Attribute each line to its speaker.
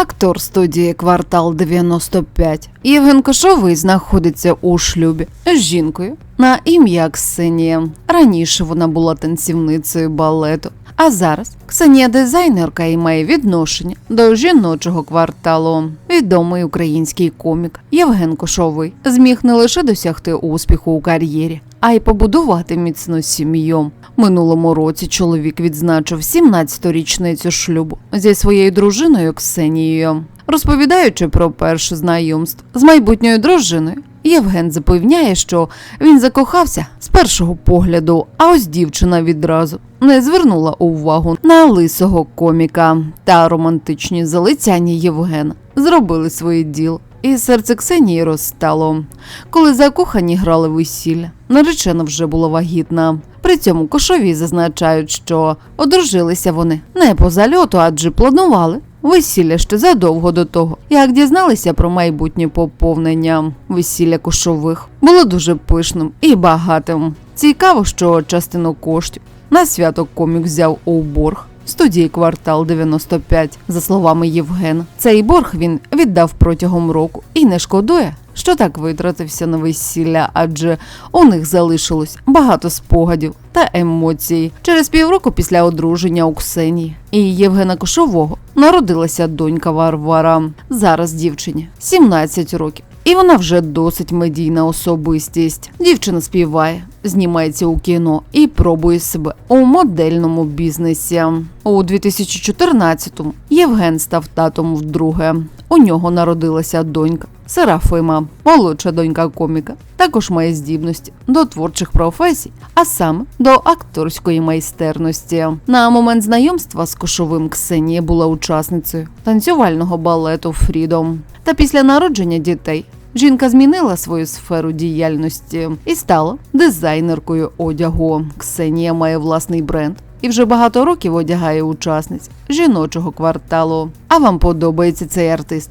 Speaker 1: Актор студії Квартал 95 Євген Кошовий знаходиться у шлюбі з жінкою на ім'я Ксенія. Раніше вона була танцівницею балету, а зараз Ксенія дизайнерка і має відношення до жіночого кварталу. Відомий український комік Євген Кошовий зміг не лише досягти успіху у кар'єрі, а й побудувати міцну сім'ю. Минулому році чоловік відзначив 17-ту річницю шлюбу зі своєю дружиною Ксенією. Розповідаючи про перше знайомство з майбутньою дружиною, Євген запевняє, що він закохався з першого погляду, а ось дівчина відразу не звернула увагу на лисого коміка та романтичні залицяння Євгена зробили своє діло. І серце Ксенії розстало. Коли закохані грали весілля, наречена вже була вагітна. При цьому кошові зазначають, що одружилися вони не по зальоту, адже планували весілля ще задовго до того, як дізналися про майбутнє поповнення. Весілля кошових було дуже пишним і багатим. Цікаво, що частину коштів на свято комік взяв у борг. Студії квартал 95, за словами Євген. Цей борг він віддав протягом року і не шкодує, що так витратився на весілля, адже у них залишилось багато спогадів та емоцій. Через півроку після одруження у Ксенії і Євгена Кошового народилася донька Варвара. Зараз дівчині 17 років. І вона вже досить медійна особистість. Дівчина співає, знімається у кіно і пробує себе у модельному бізнесі. У 2014-му Євген став татом вдруге. У нього народилася донька Серафима, молодша донька коміка. Також має здібності до творчих професій, а саме до акторської майстерності. На момент знайомства з кошовим Ксенія була учасницею танцювального балету Фрідом. Та після народження дітей Жінка змінила свою сферу діяльності і стала дизайнеркою одягу. Ксенія має власний бренд і вже багато років одягає учасниць жіночого кварталу. А вам подобається цей артист?